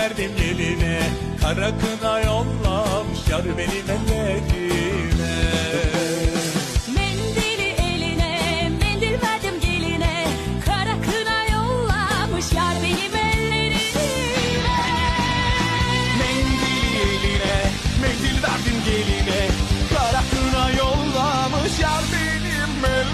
verdim geline Kara kına yollamış yar benim ellerime Mendili eline mendil verdim geline. Kara kına yollamış yar benim ellerime Mendili eline mendil verdim geline. Kara kına yollamış yar benim ellerime